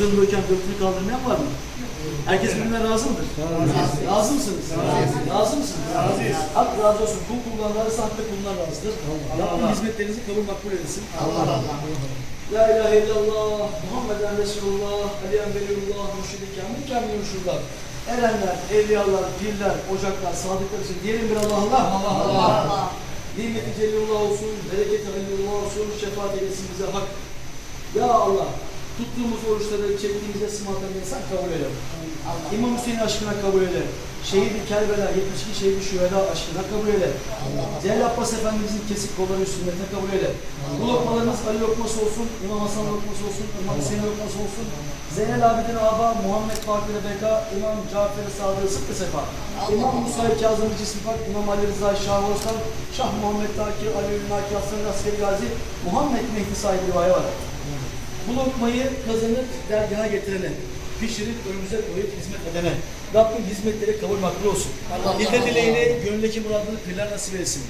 kıvrımdayken gökyüzünü kaldırmayan var mı? Herkes birbirine razı mıdır? Razı mısınız? Razı mısınız? Razıyız. Hak razı olsun. Kul kuldan razı, hak da kulundan razıdır. Rabbim hizmetlerinizi kabul makbul etsin. La ilahe illallah, Muhammeden Resulullah, Aliyen Veliyullah, Mürşid-i Kamil, Kamil Mürşidullah. Erenler, evliyalar, pirler, ocaklar, sadıklar için diyelim bir Allah Allah. Allah Allah. Nimeti Celilullah olsun, bereketi Halilullah olsun, şefaat eylesin bize hak. Ya Allah, tuttuğumuz oruçları, çektiğimiz esmadan insan kabul eyle. İmam Hüseyin aşkına kabul eyle. Şehidi Kerbela, 72 şehidi şüheda aşkına kabul eyle. Celal Abbas Efendimizin kesik kolları sünnetine kabul eyle. Bu lokmalarınız Ali lokması olsun, İmam Hasan lokması olsun, İmam Hüseyin lokması olsun. Zeynel Abidin Aba, Muhammed Bakir Beka, İmam Cafer Sadık Sıkkı Sefa. İmam Musa Kazım Cismi Pak, İmam Ali Rıza Şah Orslan, Şah Muhammed Taki, Ali Ülnaki Hasan Askeri Gazi, Muhammed Mehdi sahibi rivayet var. Bu lokmayı kazanıp dergaha getirene, pişirip önümüze koyup hizmet edene. Rabbim hizmetleri kabul makbul olsun. Dilde dileğini, gönlündeki muradını kırlar nasip etsin.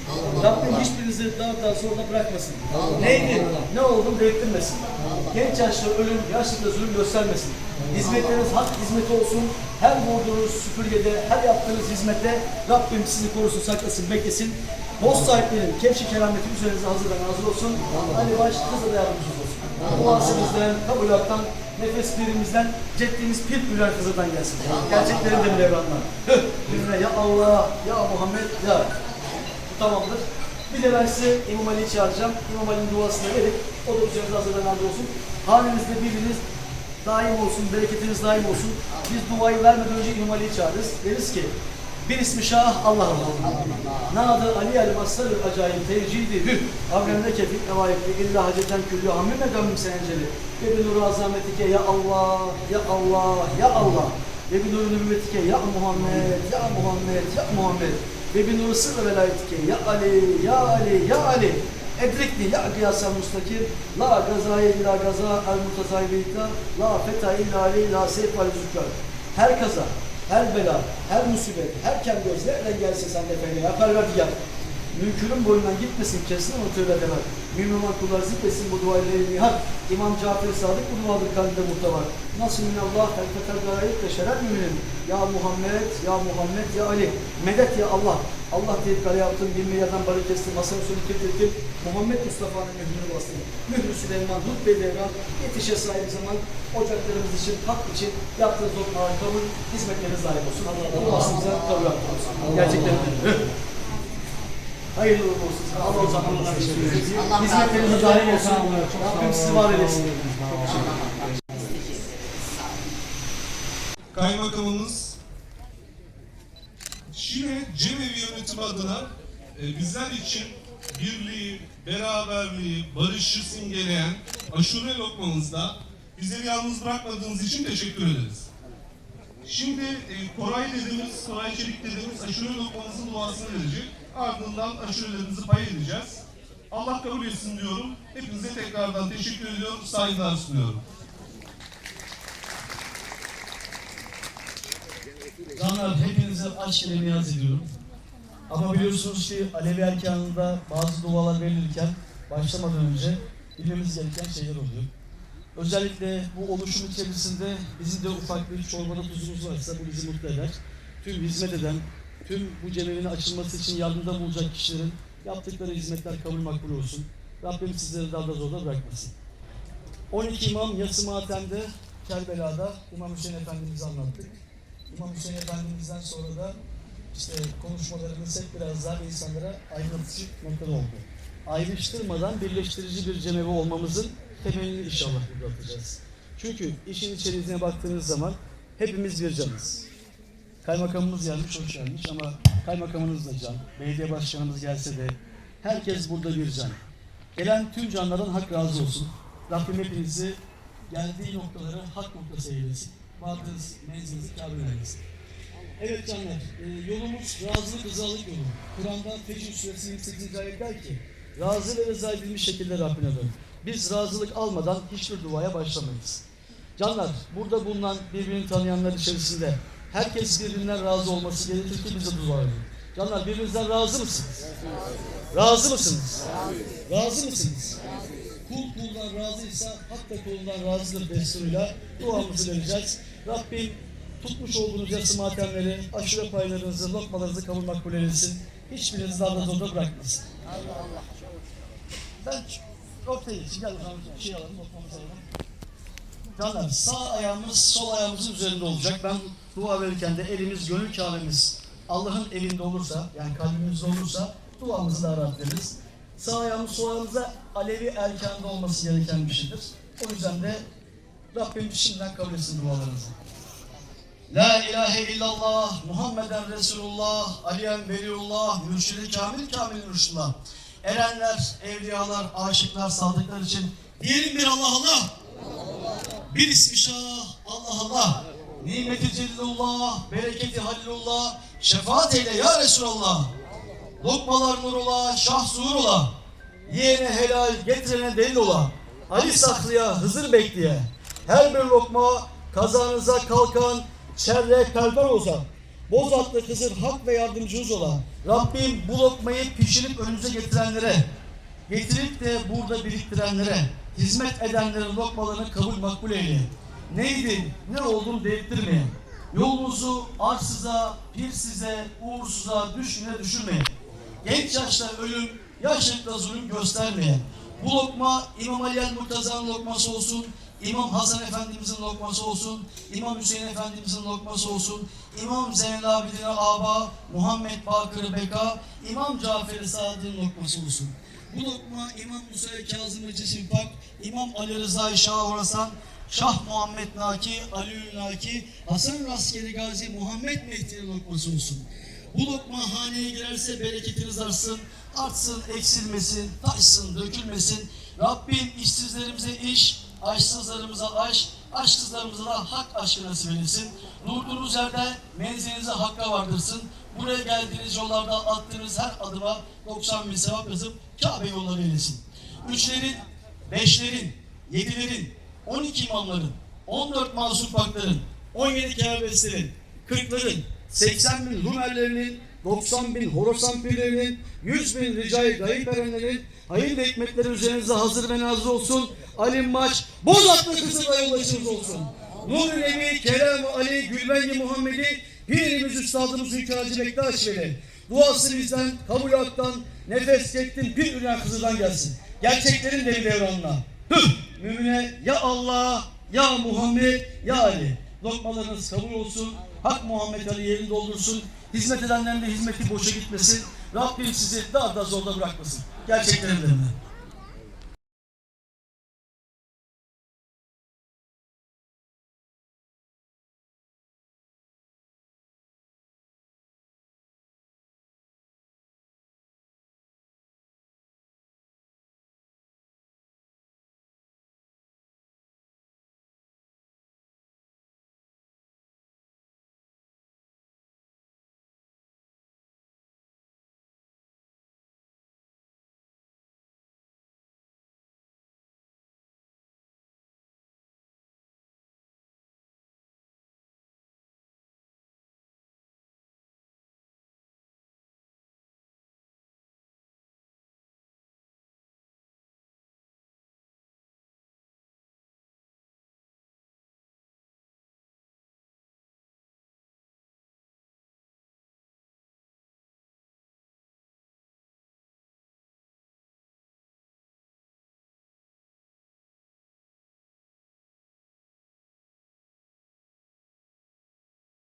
Rabbim hiçbirinizi daha daha zorla bırakmasın. Neydi? Ne oldum belirttirmesin. Genç yaşta ölüm, yaşlıkta zulüm göstermesin. Hizmetleriniz hak hizmeti olsun. Her vurduğunuz süpürgede, her yaptığınız hizmette Rabbim sizi korusun, saklasın, beklesin. Boz sahiplerinin kevşi kerameti üzerinize hazırdan hazır olsun. Ali Baş kızla da yardımcınız olsun. Duasımızdan, kabulattan, nefeslerimizden, ceddimiz pir ürer kızıdan gelsin. Gerçeklerin de Mevlanlar. Höh! Birbirine ya Allah, ya Muhammed, ya. Bu tamamdır. Bir de ben size İmam Ali'yi çağıracağım. İmam Ali'nin duasını verip, o da üzerinize hazırdan hazır olsun. Halinizde birbiriniz daim olsun, bereketiniz daim olsun. Biz duayı vermeden önce İmam Ali'yi çağırırız. Deriz ki, bir ismi şah Allah Allah. Nadı Ali el masarı acayip tevcidi hü. Avremde kefik evayetli illa haceten küllü hammime dönmüm senceli. Ve bir azametike ya Allah, ya Allah, ya Allah. Ve bir nübüvvetike ya Muhammed, ya Muhammed, ya Muhammed. Ve bir nuru sırrı velayetike ya Ali, ya Ali, ya Ali. Edrikni ya kıyasel mustakim, la gazaye illa gaza el mutazayibika, la feta illa ali, la seyf al zükkar. Her kaza, her bela, her musibet, her kem göz nereden gelse sen de ver yap. Mümkünün boyundan gitmesin kesin onu tövbe demem. Mümin kullar zikresin bu duayla nihat. İmam Cafer Sadık bu duadır kalbinde muhtavar. Nasıl minallah felfetel garayip ve şeref müminin. Ya Muhammed, ya Muhammed, ya Ali. Medet ya Allah. Allah deyip kale yaptım, bin milyardan barı kestim, masanın sonu kirlettim. Muhammed Mustafa'nın mührünü bastım. Mührü Süleyman, Lut Bey Devran, yetişe sahibi zaman ocaklarımız için, hak için yaptığınız lokmalar kabul, hizmetleriniz layık olsun. Allah Allah'ımıza kabul olsun. Gerçekten de. Hayırlı uğurlu olsun. Allah o zaman onları Hizmetlerinize dahil olsun. Rabbim sizi var eylesin. Kaymakamımız Şile Cemevi yönetimi adına e, bizler için birliği, beraberliği, barışı simgeleyen aşure lokmamızda bizleri yalnız bırakmadığınız için teşekkür ederiz. Şimdi e, Koray dediğimiz, Koray Çelik dediğimiz aşure lokmamızın duasını verecek. Ardından aşurelerimizi pay edeceğiz. Allah kabul etsin diyorum. Hepinize tekrardan teşekkür ediyorum, saygılar sunuyorum. Canlar hepinize aşk ile niyaz ediyorum. Ama biliyorsunuz ki Alevi erkanında bazı dualar verilirken başlamadan önce bilmemiz gereken şeyler oluyor. Özellikle bu oluşum içerisinde bizim de ufak bir çorbada tuzumuz varsa bu bizi mutlu eder. Tüm hizmet eden, tüm bu cemevinin açılması için yardımda bulacak kişilerin yaptıkları hizmetler kabul makbul olsun. Rabbim sizleri daha da zorda bırakmasın. 12 imam yası matemde Kerbela'da İmam Hüseyin Efendimiz'i anlattık. İmam Hüseyin Efendimiz'den sonra da işte konuşmalarımız hep biraz daha insanlara aydınlatıcı noktada oldu. Ayrıştırmadan birleştirici bir cemevi olmamızın temelini inşallah burada atacağız. Çünkü işin içerisine baktığınız zaman hepimiz bir canız. Kaymakamımız gelmiş, hoş gelmiş ama kaymakamınız da can, belediye başkanımız gelse de herkes burada bir can. Gelen tüm canlardan hak razı olsun. Rabbim hepinizi geldiği noktaları hak noktası eylesin. Vardığınız menzilinizi kabul. Evet canlar, e, yolumuz razılık, rızalık yolu. Kur'an'da Fecr Suresi 28. ayet der ki, razı ve rıza edilmiş şekilde Rabbine dön. Biz razılık almadan hiçbir duaya başlamayız. Canlar, burada bulunan birbirini tanıyanlar içerisinde herkes birbirinden razı olması gerekir ki bize dua edin. Canlar birbirinizden razı mısınız? Razı mısınız? Razı mısınız? Kul kuldan razıysa hak da kulundan razıdır desturuyla duamızı vereceğiz. Rabbim tutmuş olduğunuz yası matemleri, aşure paylarınızı, lokmalarınızı kabul makbul eylesin. Hiçbirinizi darda zorda bırakmasın. Ben ortaya. Gel zaman şey alalım, lokmamızı alalım. Canlar sağ ayağımız sol ayağımızın üzerinde olacak. Ben dua verirken de elimiz, gönül kâbemiz Allah'ın evinde olursa, yani kalbimizde olursa duamızı daha rahat veririz. Sağ ayağımız sol ayağımıza Alevi erkanda olması gereken bir şeydir. O yüzden de Rabbim şimdiden kabul etsin dualarınızı. La ilahe illallah, Muhammeden Resulullah, Aliyen Veliullah, Mürşidi Kamil Kamil Mürşidullah. Erenler, evliyalar, aşıklar, sadıklar için diyelim bir Allah Allah. Bir ismi şah Allah Allah. Nimeti cellullah, bereketi halilullah, şefaat eyle ya Resulallah. Lokmalar nur ola, şah zuhur. Yiyene helal, getirene delil ola. Ali saklıya, Hızır bekleye. Her bir lokma kazanıza kalkan, şerre kalber olsa. Boz atlı Hızır hak ve yardımcınız ola. Rabbim bu lokmayı pişirip önünüze getirenlere, getirip de burada biriktirenlere, hizmet edenlerin lokmalarını kabul makbul eyle. Neydi, ne oldum dedirtmeyin. Yolunuzu arsıza, pirsize, uğursuza, düşüne düşürmeyin. Genç yaşta ölüm, yaşlıkta zulüm göstermeyin. Bu lokma İmam Ali el Murtaza'nın lokması olsun, İmam Hasan Efendimizin lokması olsun, İmam Hüseyin Efendimizin lokması olsun, İmam Zeynel Abidin Aba, Muhammed Bakır Beka, İmam Cafer-i Sadık'ın lokması olsun. Bu lokma İmam Musa Kazım Cesim Pak, İmam Ali Rıza Şah Orasan, Şah Muhammed Naki, Ali Naki, Hasan Raskeri Gazi, Muhammed Mehdi'nin lokması olsun. Bu lokma haneye girerse bereketiniz artsın, artsın, eksilmesin, taşsın, dökülmesin. Rabbim işsizlerimize iş, aşsızlarımıza aş, aşsızlarımıza da hak aşkı nasip eylesin. Durduğunuz yerde menzilinize hakka vardırsın. Buraya geldiğiniz yollarda attığınız her adıma 90 bin sevap yazıp Kabe yolları eylesin. Üçlerin, beşlerin, yedilerin, 12 imamların, 14 masum pakların, 17 kerbeslerin, 40'ların, 80 bin Rumerlerinin, 90 bin Horasan pirlerinin, 100 bin Ricai Gayip erenlerin, hayır ve hikmetleri üzerinize hazır ve nazır olsun. Alim Maç, Bozatlı Kızıl'a yoldaşınız olsun. Nur-i Nebi, Kerem Ali, Gülbengi Muhammed'i, Pirimiz Üstadımız Hünkârcı Bektaş Veli. Duası bizden, kabul haktan, nefes çektim bir ürün Kızıl'dan gelsin. Gerçeklerin deli devranına. Hüh! Mümine ya Allah, ya Muhammed, ya Ali. Lokmalarınız kabul olsun. Hak Muhammed Ali yerini doldursun. Hizmet edenlerin de hizmeti boşa gitmesin. Rabbim sizi daha da zorda bırakmasın. Gerçeklerin deli.